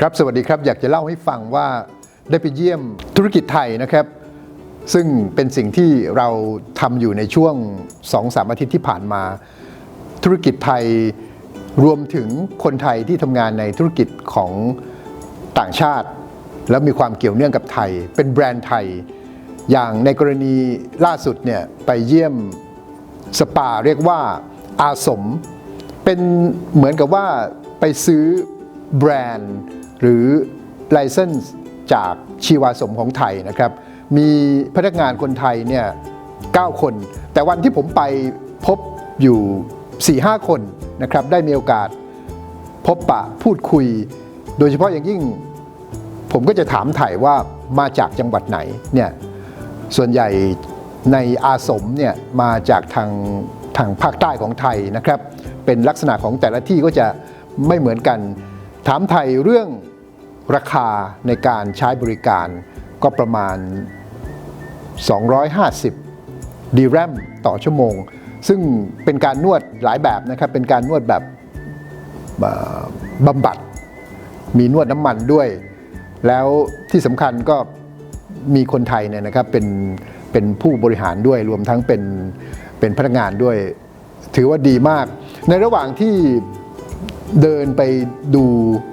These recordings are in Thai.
ครับสวัสดีครับอยากจะเล่าให้ฟังว่าได้ไปเยี่ยมธุรกิจไทยนะครับ ซึ่งเป็นสิ่งที่เราทำอยู่ในช่วง 2-3 อาทิตย์ที่ผ่านมา ธุรกิจไทยรวมถึงคนไทยที่ทำงานในธุรกิจของต่างชาติ แล้วมีความเกี่ยวเนื่องกับไทย เป็นแบรนด์ไทย อย่างในกรณีล่าสุดเนี่ยไปเยี่ยมสปาเรียกว่าอาสม เป็นเหมือนกับว่าไปซื้อแบรนด์ หรือไลเซนส์จากชีวาสมของไทยนะครับ มีพนักงานคนไทยเนี่ย9คน แต่วันที่ผมไปพบอยู่ 4-5 คนนะครับ ได้มีโอกาสพบปะพูดคุย โดยเฉพาะอย่างยิ่งผมก็จะถามถ่ายว่ามาจากจังหวัดไหนเนี่ยส่วนใหญ่ในอาสมเนี่ยมาจากทางทางภาคใต้ของไทยนะครับ เป็นลักษณะของแต่ละที่ก็จะไม่เหมือนกัน ถามไทยเรื่องราคาในการใช้บริการก็ประมาณ 250ดีแรมต่อชั่วโมง ซึ่งเป็นการนวดหลายแบบนะครับ เป็นการนวดแบบบำบัด มีนวดน้ำมันด้วย แล้วที่สำคัญก็มีคนไทยเนี่ยนะครับเป็นเป็นผู้บริหารด้วยรวมทั้งเป็นเป็นพนักงานด้วย ถือว่าดีมาก ในระหว่างที่ เดินไปดู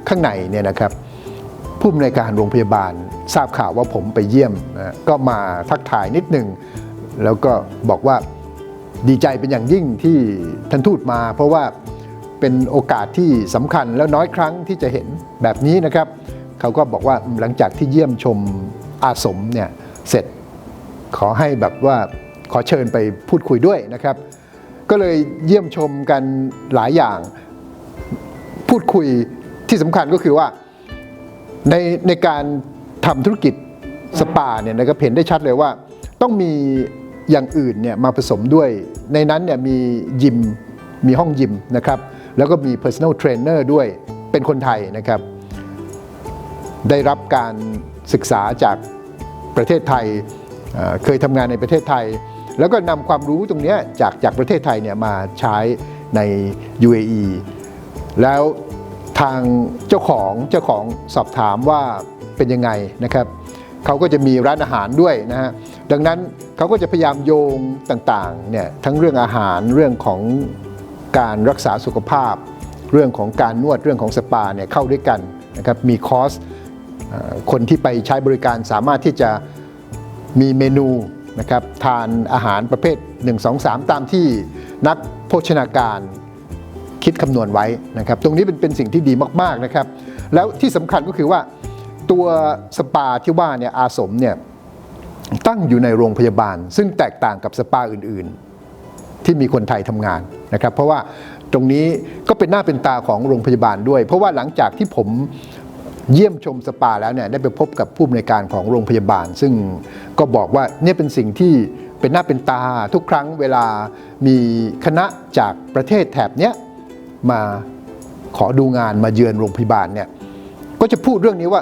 ข้างในเนี่ยนะครับผู้อำนวยการโรงพยาบาลทราบข่าวว่าผมไปเยี่ยมนะก็มาทักทายนิดหนึ่งแล้วก็บอกว่าดีใจเป็นอย่างยิ่งที่ท่านทูตมา เพราะว่าเป็นโอกาสที่สำคัญแล้วน้อยครั้งที่จะเห็นแบบนี้นะครับ เขาก็บอกว่าหลังจากที่เยี่ยมชมอาสมเนี่ยเสร็จขอให้แบบว่าขอเชิญไปพูดคุยด้วยนะครับ ก็เลยเยี่ยมชมกันหลายอย่าง พูดคุยที่สำคัญก็คือว่าในในการทำธุรกิจสปาเนี่ยนะครับเห็นได้ชัดเลยว่า ต้องมีอย่างอื่นเนี่ยมาผสมด้วย ในนั้นเนี่ยมียิมมีห้องยิมนะครับ แล้วก็มี personal trainer ด้วยเป็นคนไทยนะครับ ได้รับการศึกษาจากประเทศไทยเคยทำงานในประเทศไทย แล้วก็นำความรู้ตรงเนี้ยจากจากประเทศไทยเนี่ยมาใช้ใน UAE แล้วทางเจ้าของเจ้าของสอบถามว่าเป็นยังไงนะครับเขาก็จะมีร้านอาหารด้วยนะฮะดังนั้นเขาก็จะพยายามโยงต่างๆเนี่ยทั้งเรื่องอาหารเรื่องของการรักษาสุขภาพ เรื่องของการนวดเรื่องของสปาเนี่ยเข้าด้วยกันนะครับมีคอสคนที่ไปใช้บริการสามารถที่จะมีเมนูนะครับทานอาหารประเภท 1 2 3 ตามที่นักโภชนาการ คิดคำนวณไว้นะครับ ตรงนี้เป็นเป็นสิ่งที่ดีมากๆนะครับ แล้วที่สำคัญก็คือว่าตัวสปาที่ว่าเนี่ยอาสมเนี่ยตั้งอยู่ในโรงพยาบาล ซึ่งแตกต่างกับสปาอื่นๆ ที่มีคนไทยทำงานนะครับ เพราะว่าตรงนี้ก็เป็นหน้าเป็นตาของโรงพยาบาลด้วย เพราะว่าหลังจากที่ผมเยี่ยมชมสปาแล้วเนี่ยได้ไปพบกับผู้อำนวยการของโรงพยาบาล ซึ่งก็บอกว่าเนี่ยเป็นสิ่งที่เป็นหน้าเป็นตาทุกครั้งเวลามีคณะจากประเทศแถบเนี้ย มาขอดูงานมาเยือนโรงพยาบาลเนี่ยก็จะพูดเรื่องนี้ว่า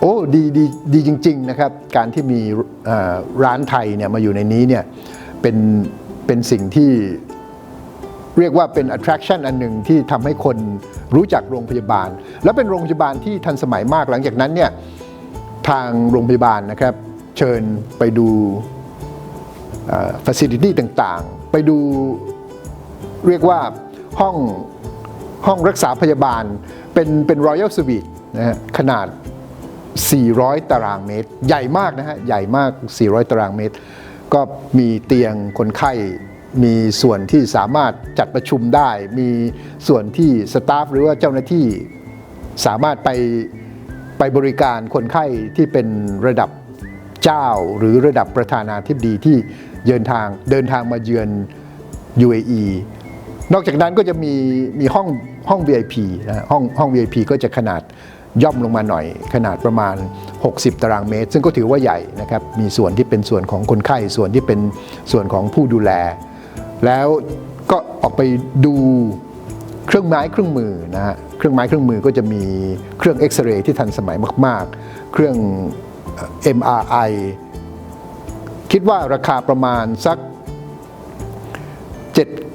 โอ้ดีดีดีจริง ๆ นะครับ การที่มีร้านไทยเนี่ยมาอยู่ในนี้เนี่ยเป็นเป็นสิ่งที่เรียกว่าเป็น attraction อันหนึ่งที่ทำให้คนรู้จักโรงพยาบาล แล้วเป็นโรงพยาบาลที่ทันสมัยมากหลังจากนั้นเนี่ยทางโรงพยาบาลนะครับ เชิญไปดู facility ต่างๆ ไปดูเรียกว่า ห้องห้องรักษาพยาบาลเป็นเป็น Royal Suite นะฮะขนาด 400 ตารางเมตร ใหญ่มากนะฮะ ใหญ่มาก 400 ตารางเมตร ก็มีเตียงคนไข้ มีส่วนที่สามารถจัดประชุมได้ มีส่วนที่สตาฟหรือว่าเจ้าหน้าที่สามารถไปไปบริการคนไข้ที่เป็นระดับเจ้าหรือระดับประธานาธิบดีที่เดินทางเดินทางมาเยือน UAE นอกจากนั้นก็จะมีมีห้องห้อง VIP นะห้องห้อง VIP ก็จะขนาดย่อมลงมาหน่อยขนาดประมาณ 60 ตารางเมตร ซึ่งก็ถือว่าใหญ่นะครับ มีส่วนที่เป็นส่วนของคนไข้ส่วนที่เป็นส่วนของผู้ดูแล แล้วก็ออกไปดูเครื่องไม้เครื่องมือนะฮะเครื่องไม้เครื่องมือก็จะมีเครื่องเอ็กซเรย์ที่ทันสมัยมาก ๆ เครื่องเอ่อ MRI คิดว่าราคาประมาณสัก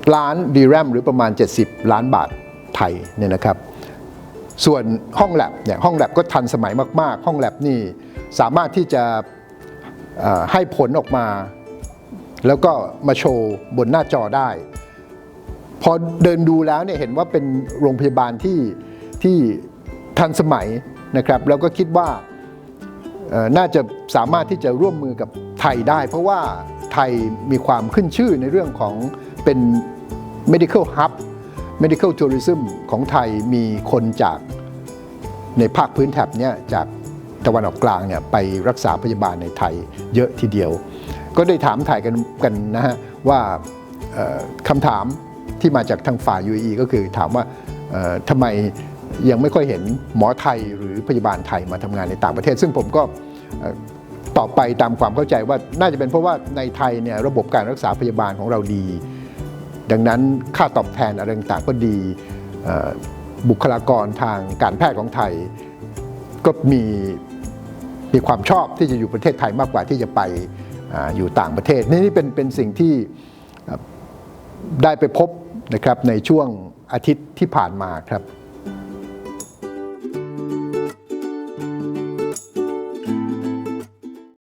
7ล้านดีแรมหรือประมาณ 70 ล้านบาทไทยเนี่ยนะครับ ส่วนห้องแลบเนี่ยห้องแลบก็ทันสมัยมากๆ ห้องแลบนี่สามารถที่จะให้ผลออกมา แล้วก็มาโชว์บนหน้าจอได้ พอเดินดูแล้วเนี่ยเห็นว่าเป็นโรงพยาบาลที่ที่ทันสมัยนะครับ แล้วก็คิดว่าน่าจะสามารถที่จะร่วมมือกับไทยได้ เพราะว่าไทยมีความขึ้นชื่อในเรื่องของเป็น medical hub medical tourism ของไทยมีคนจากในภาคพื้นแถบเนี้ยจากตะวันออกกลางเนี่ยไปรักษาพยาบาลในไทยเยอะทีเดียว ก็ได้ถามถ่ายกันกันนะฮะว่าคำถามที่มาจากทางฝ่าย UAE ก็คือถามว่าทำไมยังไม่ค่อยเห็นหมอไทยหรือพยาบาลไทยมาทำงานในต่างประเทศ ซึ่งผมก็ตอบไปตามความเข้าใจว่าน่าจะเป็นเพราะว่าในไทยเนี่ยระบบการรักษาพยาบาลของเราดี ดังนั้นค่าตอบแทนอะไรต่างก็ดีบุคลากรทางการแพทย์ของไทย ก็มีมีความชอบที่จะอยู่ประเทศไทยมากกว่าที่จะไปออยู่ต่างประเทศ นี่นี่เป็นเป็นสิ่งที่ได้ไปพบนะครับในช่วงอาทิตย์ที่ผ่านมาครับ